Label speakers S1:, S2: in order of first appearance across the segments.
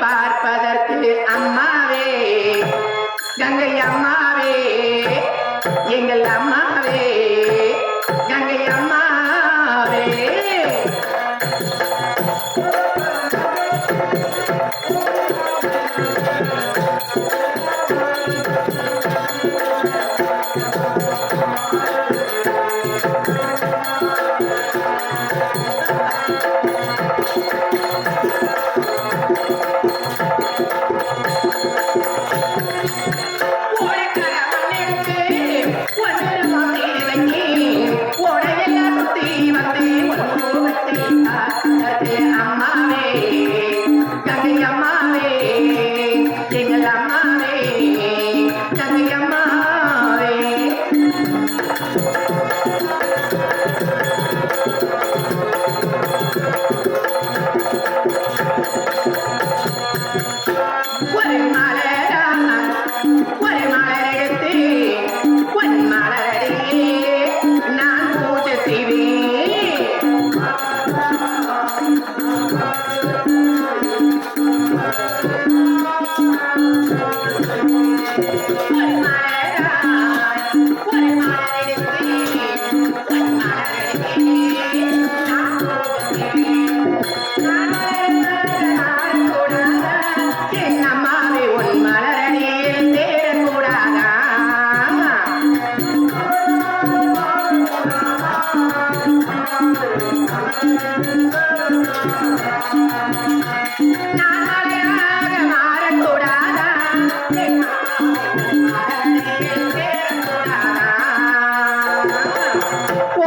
S1: பார்ப்பதற்கு அம்மாவே கங்கை அம்மாவே எங்கள் அம்மாவே கங்கை அம்மாவே.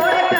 S1: ஓடக்கார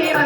S1: baby.